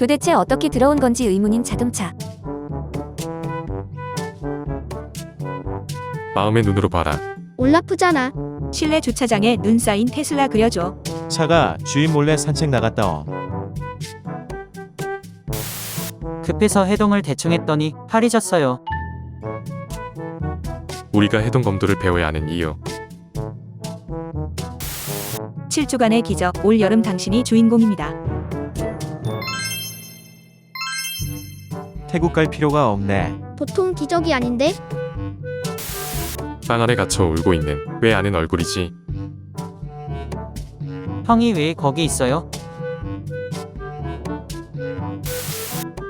도대체 어떻게 들어온 건지 의문인 자동차. 마음의 눈으로 봐라. 올라프잖아. 실내 주차장에 눈 쌓인 테슬라 그려줘. 차가 주인 몰래 산책 나갔다. 급해서 해동을 대충 했더니 팔이 졌어요. 우리가 해동 검도를 배워야 하는 이유. 7주간의 기적 올 여름 당신이 주인공입니다. 태국 갈 필요가 없네. 보통 기적이 아닌데? 빵 안에 갇혀 울고 있는 왜 아는 얼굴이지. 형이 왜 거기 있어요?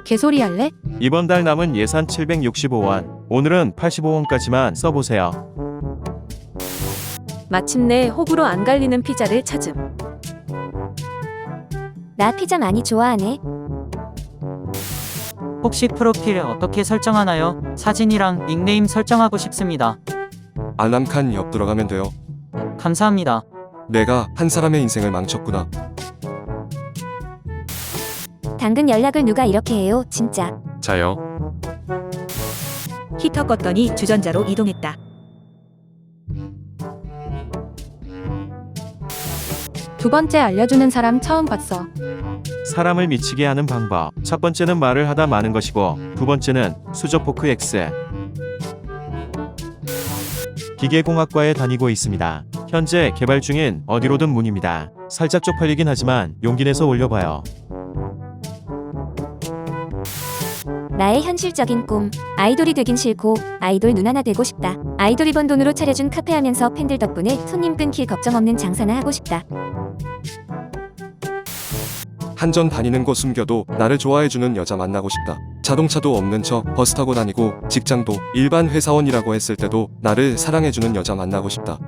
개소리 할래? 이번 달 남은 예산 765원. 오늘은 85원까지만 써보세요. 마침내 호불호 안 갈리는 피자를 찾음. 나 피자 많이 좋아하네. 혹시 프로필 어떻게 설정하나요? 사진이랑 닉네임 설정하고 싶습니다. 알람칸 옆 들어가면 돼요. 감사합니다. 내가 한 사람의 인생을 망쳤구나. 당근 연락을 누가 이렇게 해요, 진짜. 자요. 히터 껐더니 주전자로 이동했다. 두 번째 알려주는 사람 처음 봤어. 사람을 미치게 하는 방법. 첫 번째는 말을 하다 마는 것이고, 두 번째는 수저 포크 X. 기계공학과에 다니고 있습니다. 현재 개발 중인 어디로든 문입니다. 살짝 쪽팔리긴 하지만 용기 내서 올려봐요. 나의 현실적인 꿈. 아이돌이 되긴 싫고 아이돌 눈 하나 되고 싶다. 아이돌 이 번 돈으로 차려준 카페 하면서 팬들 덕분에 손님 끊길 걱정 없는 장사나 하고 싶다. 한전 다니는 곳 숨겨도 나를 좋아해주는 여자 만나고 싶다. 자동차도 없는 척 버스 타고 다니고 직장도 일반 회사원이라고 했을 때도 나를 사랑해주는 여자 만나고 싶다.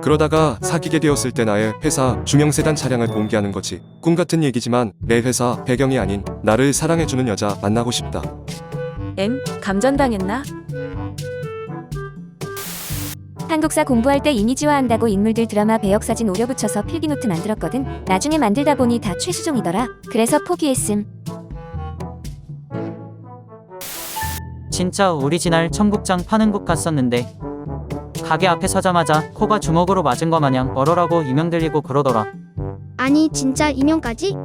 그러다가 사귀게 되었을 때 나의 회사 중형 세단 차량을 공개하는 거지. 꿈 같은 얘기지만 내 회사 배경이 아닌 나를 사랑해주는 여자 만나고 싶다. M 감전당했나? 한국사 공부할 때 이미지화 한다고 인물들 드라마 배역 사진 오려 붙여서 필기노트 만들었거든. 나중에 만들다 보니 다 최수종이더라. 그래서 포기했음. 진짜 오리지널 청국장 파는 곳 갔었는데 가게 앞에 서자마자 코가 주먹으로 맞은 거 마냥 얼어라고 이명 들리고 그러더라. 아니 진짜 이명까지?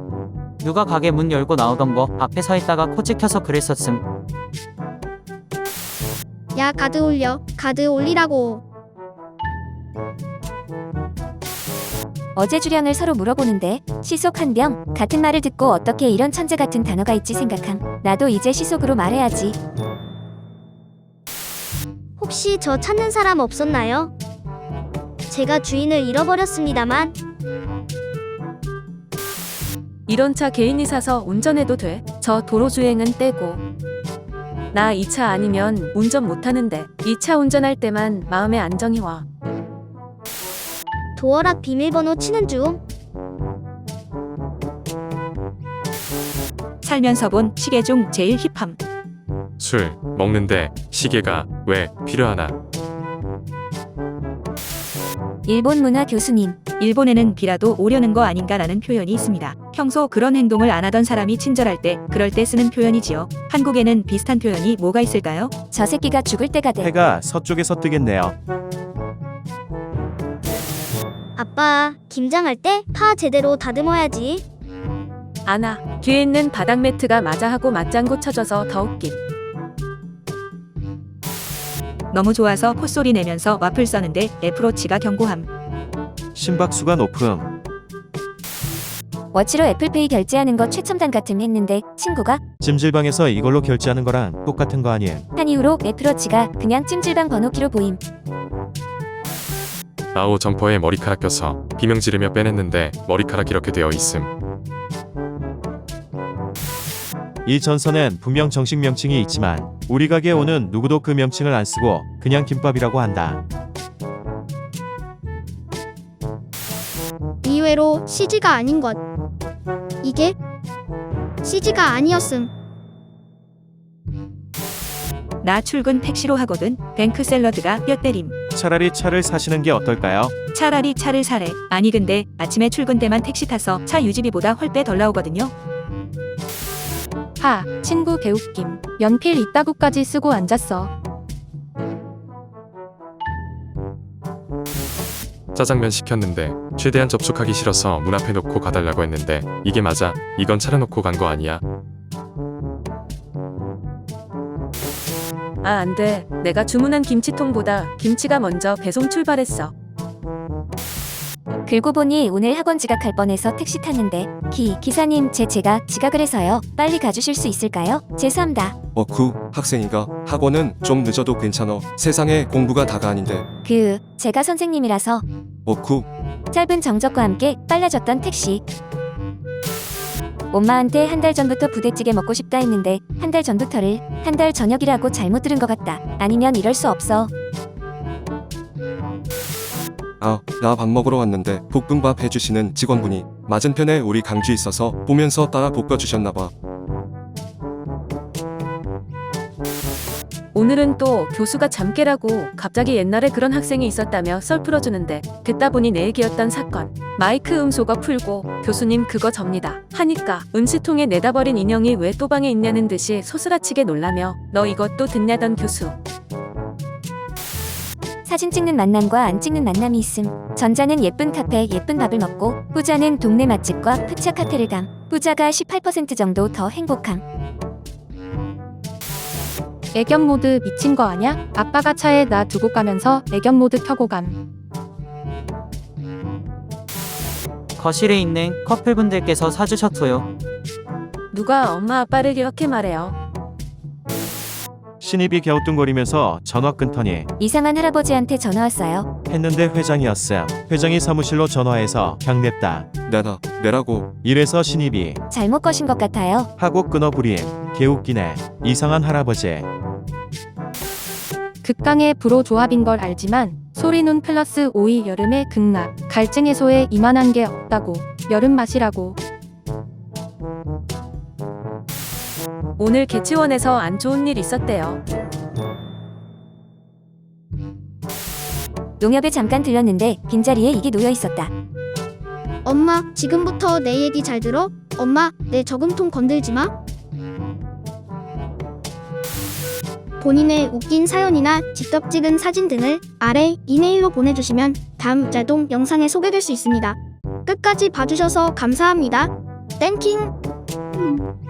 누가 가게 문 열고 나오던 거 앞에 서 있다가 코 찍혀서 그랬었음. 야 가드 올려. 가드 올리라고. 어제 주량을 서로 물어보는데 시속 한 병 같은 말을 듣고 어떻게 이런 천재 같은 단어가 있지 생각함. 나도 이제 시속으로 말해야지. 혹시 저 찾는 사람 없었나요? 제가 주인을 잃어버렸습니다만 이런 차 개인이 사서 운전해도 돼. 저 도로 주행은 떼고. 나 이 차 아니면 운전 못하는데 이 차 운전할 때만 마음의 안정이 와. 도어락 비밀번호 치는 중. 살면서 본 시계 중 제일 힙함. 술 먹는데 시계가 왜 필요하나? 일본 문화 교수님. 일본에는 비라도 오려는 거 아닌가라는 표현이 있습니다. 평소 그런 행동을 안 하던 사람이 친절할 때 그럴 때 쓰는 표현이지요. 한국에는 비슷한 표현이 뭐가 있을까요? 저 새끼가 죽을 때가 돼. 해가 서쪽에서 뜨겠네요. 아빠 김장할 때 파 제대로 다듬어야지. 아나 뒤에 있는 바닥 매트가 맞아 하고 맞장구 쳐져서 더 웃김. 너무 좋아서 콧소리 내면서 와플 써는데 애플워치가 경고함. 심박수가 높음. 워치로 애플페이 결제하는 거 최첨단 같음 했는데 친구가 찜질방에서 이걸로 결제하는 거랑 똑같은 거 아니에요? 한 이후로 애플워치가 그냥 찜질방 번호키로 보임. 아오 점퍼에 머리카락 껴서 비명 지르며 빼냈는데 머리카락 이렇게 되어 있음. 이 전선엔 분명 정식 명칭이 있지만 우리 가게 오는 누구도 그 명칭을 안 쓰고 그냥 김밥이라고 한다. 이외로 CG가 아닌 것. 이게 CG가 아니었음. 나 출근 택시로 하거든. 뱅크 샐러드가 뼈 때림. 차라리 차를 사시는 게 어떨까요? 차라리 차를 사래. 아니 근데 아침에 출근 때만 택시 타서 차 유지비보다 훨빼 덜 나오거든요. 하, 친구 개웃김. 연필 이따구까지 쓰고 앉았어. 짜장면 시켰는데 최대한 접촉하기 싫어서 문 앞에 놓고 가달라고 했는데 이게 맞아? 이건 차려놓고 간 거 아니야? 아, 안 돼. 내가 주문한 김치통보다 김치가 먼저 배송 출발했어. 긁고 보니 오늘 학원 지각할 뻔해서 택시 탔는데 기 기사님 제 제가 지각을 해서요. 빨리 가주실 수 있을까요? 죄송합니다. 어쿠 학생인가? 학원은 좀 늦어도 괜찮어. 세상에 공부가 다가 아닌데. 그 제가 선생님이라서 어쿠 짧은 정적과 함께 빨라졌던 택시. 엄마한테 한 달 전부터 부대찌개 먹고 싶다 했는데 한 달 전부터를 한 달 저녁이라고 잘못 들은 것 같다. 아니면 이럴 수 없어. 아, 나 밥 먹으러 왔는데 볶음밥 해주시는 직원분이 맞은편에 우리 강쥐 있어서 보면서 따라 볶아주셨나봐. 오늘은 또 교수가 잠 깨라고 갑자기 옛날에 그런 학생이 있었다며 썰 풀어주는데 듣다 보니 내 얘기였던 사건. 마이크 음소거 풀고 교수님 그거 접니다. 하니까 은시통에 내다 버린 인형이 왜 또 방에 있냐는 듯이 소스라치게 놀라며 너 이것도 듣냐던 교수. 사진 찍는 만남과 안 찍는 만남이 있음. 전자는 예쁜 카페 예쁜 밥을 먹고 후자는 동네 맛집과 푸차 카페를 감. 후자가 18% 정도 더 행복함. 애견 모드 미친 거 아냐? 아빠가 차에 나 두고 가면서 애견 모드 켜고 감. 거실에 있는 커플분들께서 사주셨어요. 누가 엄마 아빠를 이렇게 말해요. 신입이 갸우뚱거리면서 전화 끊더니 이상한 할아버지한테 전화 왔어요. 했는데 회장이었음. 회장이 사무실로 전화해서 냅다. 내다, 내라고. 이래서 신입이 잘못 거신 것 같아요. 하고 끊어부림. 개웃기네. 이상한 할아버지. 극강의 불호 조합인 걸 알지만 소리눈 플러스 오이 여름의 극락. 갈증 해소에 이만한 게 없다고. 여름 맛이라고. 오늘 개치원에서 안 좋은 일 있었대요. 농협에 잠깐 들렸는데 빈자리에 이게 놓여 있었다. 엄마, 지금부터 내 얘기 잘 들어? 엄마, 내 저금통 건들지 마. 본인의 웃긴 사연이나 직접 찍은 사진 등을 아래 이메일로 보내주시면 다음 짤동 영상에 소개될 수 있습니다. 끝까지 봐주셔서 감사합니다. 땡킹!